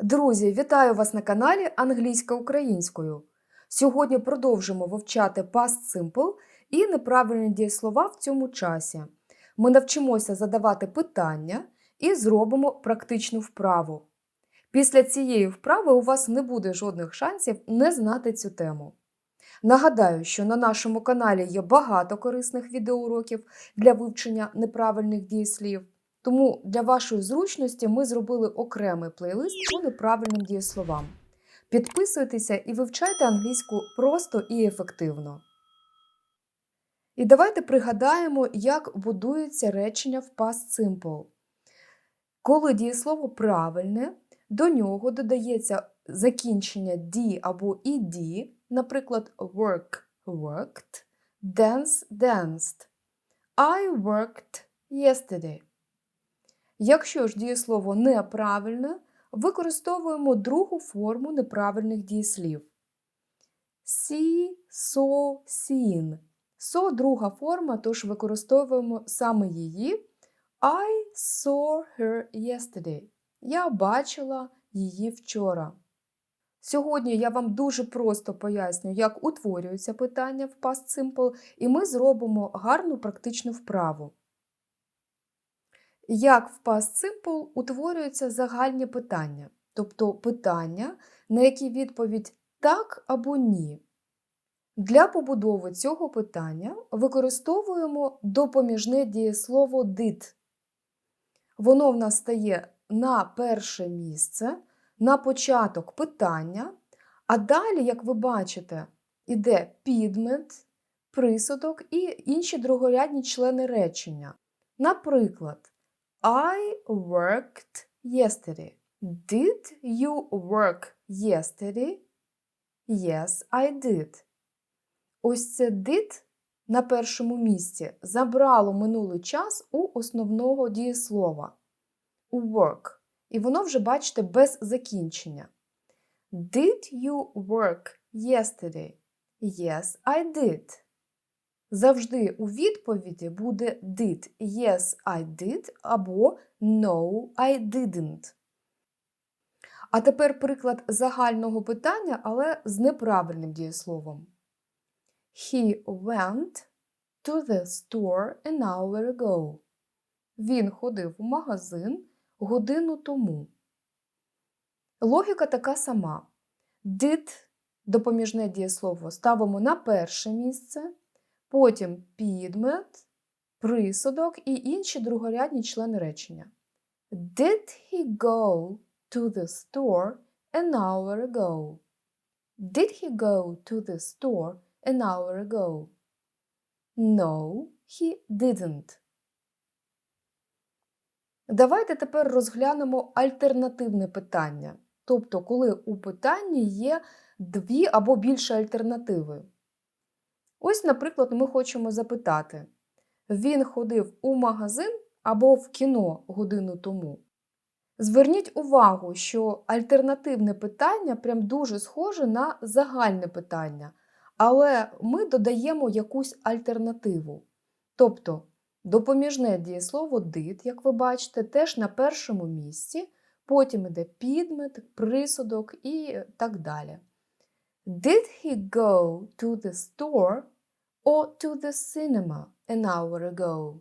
Друзі, вітаю вас на каналі Англійська українською. Сьогодні продовжимо вивчати Past Simple і неправильні дієслова в цьому часі. Ми навчимося задавати питання і зробимо практичну вправу. Після цієї вправи у вас не буде жодних шансів не знати цю тему. Нагадаю, що на нашому каналі є багато корисних відеоуроків для вивчення неправильних дієслів. Тому для вашої зручності ми зробили окремий плейлист по неправильним дієсловам. Підписуйтеся і вивчайте англійську просто і ефективно. І давайте пригадаємо, як будується речення в Past Simple. Коли дієслово правильне, до нього додається закінчення «ді» або «ed», наприклад, work – worked, dance – danced. I worked yesterday. Якщо ж дієслово неправильне, використовуємо другу форму неправильних дієслів. See, saw, seen. So – друга форма, тож використовуємо саме її. I saw her yesterday. Я бачила її вчора. Сьогодні я вам дуже просто поясню, як утворюються питання в Past Simple, і ми зробимо гарну практичну вправу. Як в Past Simple утворюються загальні питання, тобто питання, на які відповідь так або ні. Для побудови цього питання використовуємо допоміжне дієслово did. Воно в нас стає на перше місце, на початок питання, а далі, як ви бачите, іде підмет, присудок і інші другорядні члени речення. Наприклад, I worked yesterday. Did you work yesterday? Yes, I did. Ось це did на першому місці забрало минулий час у основного дієслова у work. І воно вже, бачите, без закінчення. Did you work yesterday? Yes, I did. Завжди у відповіді буде did, yes, I did або no, I didn't. А тепер приклад загального питання, але з неправильним дієсловом. He went to the store an hour ago. Він ходив у магазин годину тому. Логіка така сама. Did допоміжне дієслово ставимо на перше місце, потім підмет, присудок і інші другорядні члени речення. Did he go to the store an hour ago? Did he go to the store an hour ago? No, he didn't. Давайте тепер розглянемо альтернативне питання. Тобто, коли у питанні є дві або більше альтернативи. Ось, наприклад, ми хочемо запитати: він ходив у магазин або в кіно годину тому. Зверніть увагу, що альтернативне питання прям дуже схоже на загальне питання, але ми додаємо якусь альтернативу. Тобто, допоміжне дієслово did, як ви бачите, теж на першому місці, потім йде підмет, присудок і так далі. Did he go to the store or to the cinema an hour ago?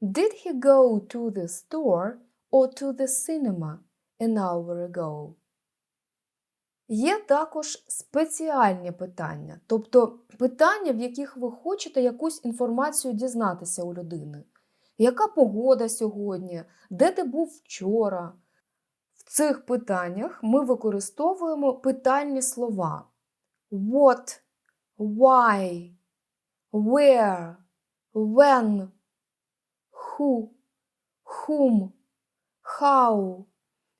Did he go to the store or to the cinema an hour ago? Є також спеціальні питання, тобто питання, в яких ви хочете якусь інформацію дізнатися у людини. Яка погода сьогодні? Де ти був вчора? Цих питаннях ми використовуємо питальні слова what, why, where, when, who, whom, how.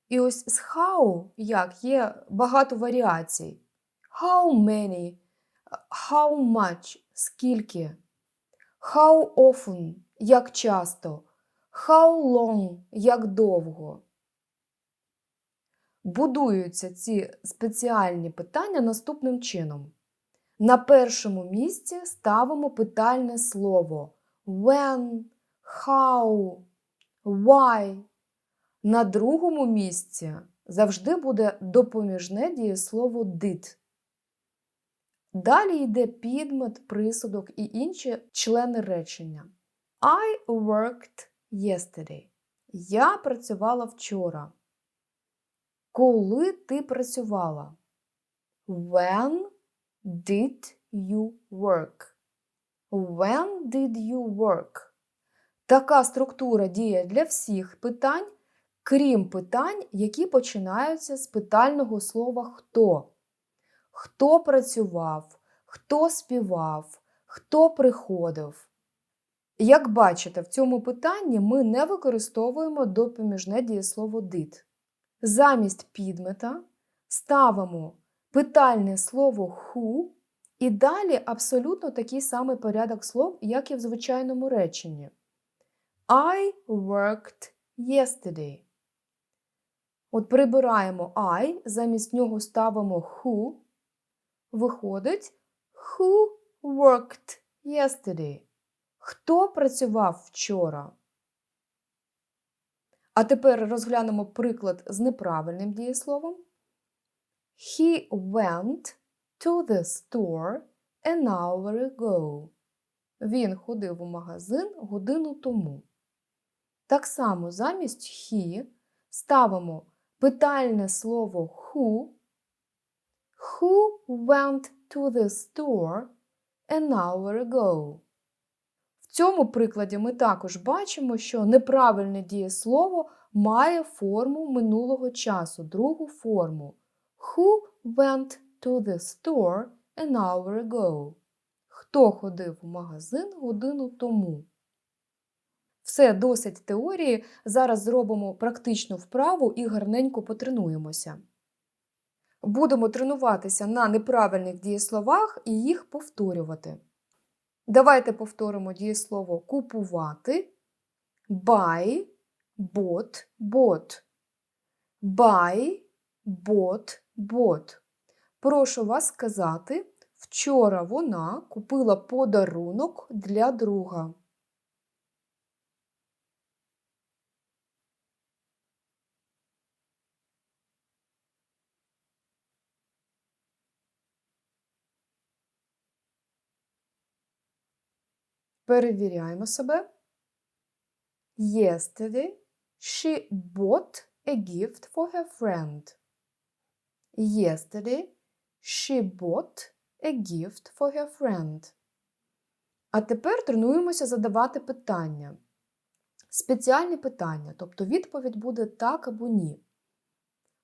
І ось з how, як є багато варіацій. How many, how much, скільки, how often, як часто, how long, як довго. Будуються ці спеціальні питання наступним чином. На першому місці ставимо питальне слово when, how, why. На другому місці завжди буде допоміжне дієслово did. Далі йде підмет, присудок і інші члени речення. I worked yesterday. Я працювала вчора. Коли ти працювала? When did you work? When did you work? Така структура діє для всіх питань, крім питань, які починаються з питального слова хто. Хто працював, хто співав, хто приходив. Як бачите, в цьому питанні ми не використовуємо допоміжне дієслово did. Замість підмета ставимо питальне слово who і далі абсолютно такий самий порядок слов, як і в звичайному реченні. I worked yesterday. От прибираємо I, замість нього ставимо who. Виходить Who worked yesterday? Хто працював вчора? А тепер розглянемо приклад з неправильним дієсловом. He went to the store an hour ago. Він ходив у магазин годину тому. Так само замість he ставимо питальне слово who. Who went to the store an hour ago? В цьому прикладі ми також бачимо, що неправильне дієслово має форму минулого часу, другу форму. Who went to the store an hour ago? Хто ходив у магазин годину тому? Все досить теорії. Зараз зробимо практичну вправу і гарненько потренуємося. Будемо тренуватися на неправильних дієсловах і їх повторювати. Давайте повторимо дієслово купувати, buy, bought, bought. Buy, bought, bought. Прошу вас сказати, вчора вона купила подарунок для друга. Перевіряємо себе. Yesterday she bought a gift for her friend. Yesterday she bought a gift for her friend. А тепер тренуємося задавати питання. Спеціальні питання, тобто відповідь буде так або ні.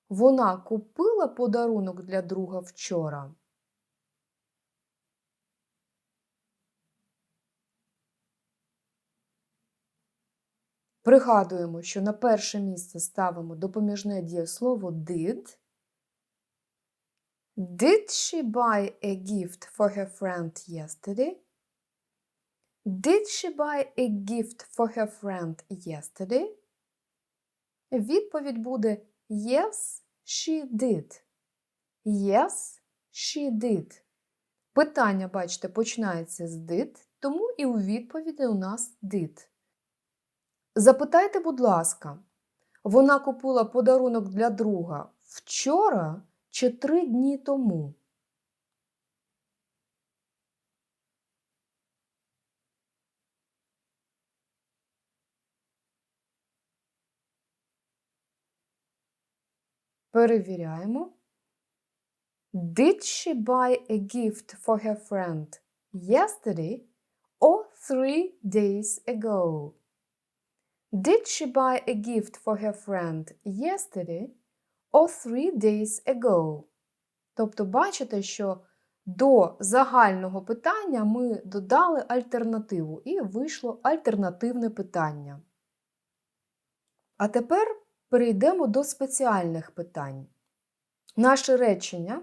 Вона купила подарунок для друга вчора. Пригадуємо, що на перше місце ставимо допоміжне дієслово did. Did she buy a gift for her friend yesterday? Did she buy a gift for her friend yesterday? Відповідь буде Yes, she did. Yes, she did. Питання, бачите, починається з did, тому і у відповіді у нас did. Запитайте, будь ласка, вона купила подарунок для друга вчора чи три дні тому? Перевіряємо. Did she buy a gift for her friend yesterday or three days ago? Did she buy a gift for her friend yesterday or three days ago? Тобто, бачите, що до загального питання ми додали альтернативу і вийшло альтернативне питання. А тепер перейдемо до спеціальних питань. Наше речення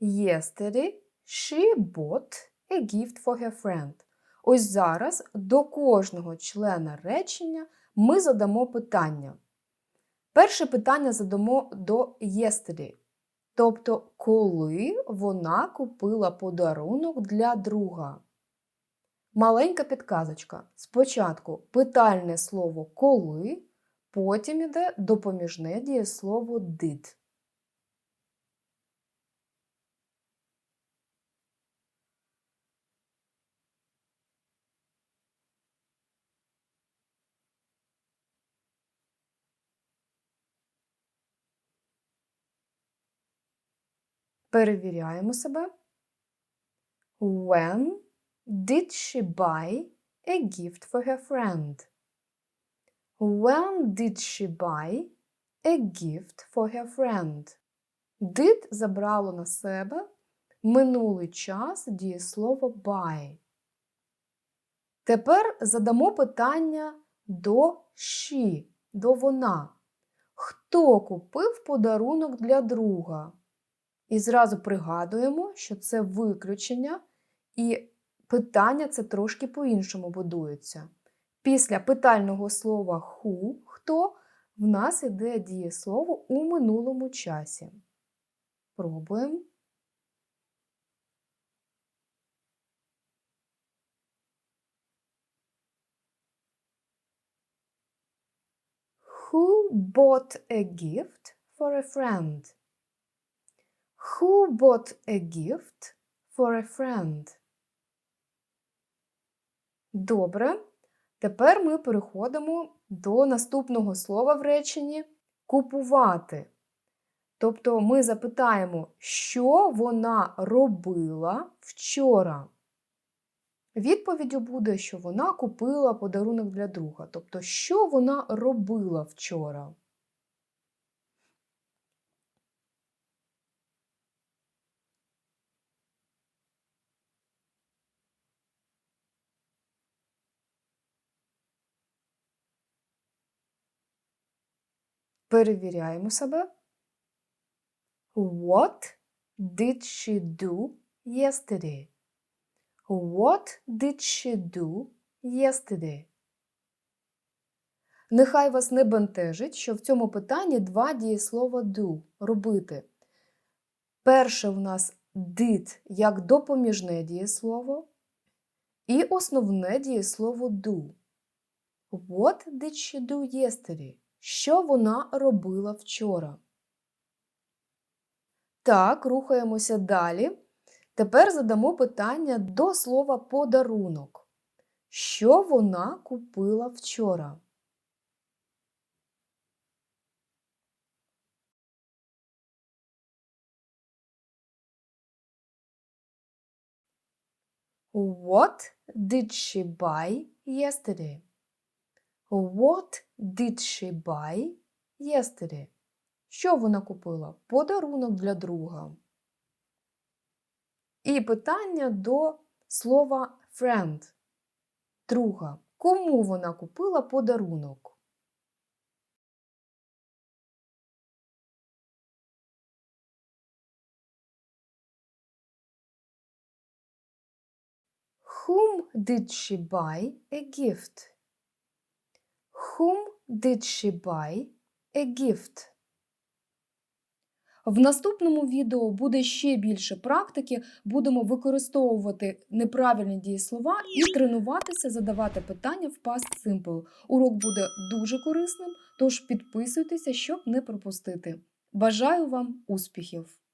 Yesterday she bought a gift for her friend. Ось зараз до кожного члена речення ми задамо питання. Перше питання задамо до yesterday. Тобто, коли вона купила подарунок для друга. Маленька підказочка. Спочатку питальне слово коли, Потім іде допоміжне дієслово did. Перевіряємо себе. When did she buy a gift for her friend? When did she buy a gift for her friend? Did забрало на себе минулий час дієслово buy. Тепер задамо питання до she, до вона. Хто купив подарунок для друга? І зразу пригадуємо, що це виключення, і питання це трошки по-іншому будується. Після питального слова who, хто, в нас іде дієслово у минулому часі. Пробуємо. Who bought a gift for a friend? Who bought a gift for a friend? Добре. Тепер ми переходимо до наступного слова в реченні купувати. Тобто ми запитаємо, що вона робила вчора. Відповіддю буде, що вона купила подарунок для друга. Тобто, що вона робила вчора. Перевіряємо себе. What did she do yesterday? What did she do yesterday? Нехай вас не бентежить, що в цьому питанні два дієслова do робити. Перше в нас did як допоміжне дієслово, і основне дієслово do. What did she do yesterday? Що вона робила вчора? Так, рухаємося далі. Тепер задамо питання до слова подарунок. Що вона купила вчора? What did she buy yesterday? What did she buy yesterday? Що вона купила? Подарунок для друга. І питання до слова friend. Друга. Кому вона купила подарунок? Whom did she buy a gift? Whom did she buy a gift? В наступному відео буде ще більше практики. Будемо використовувати неправильні дієслова і тренуватися задавати питання в Past Simple. Урок буде дуже корисним, тож підписуйтеся, щоб не пропустити. Бажаю вам успіхів!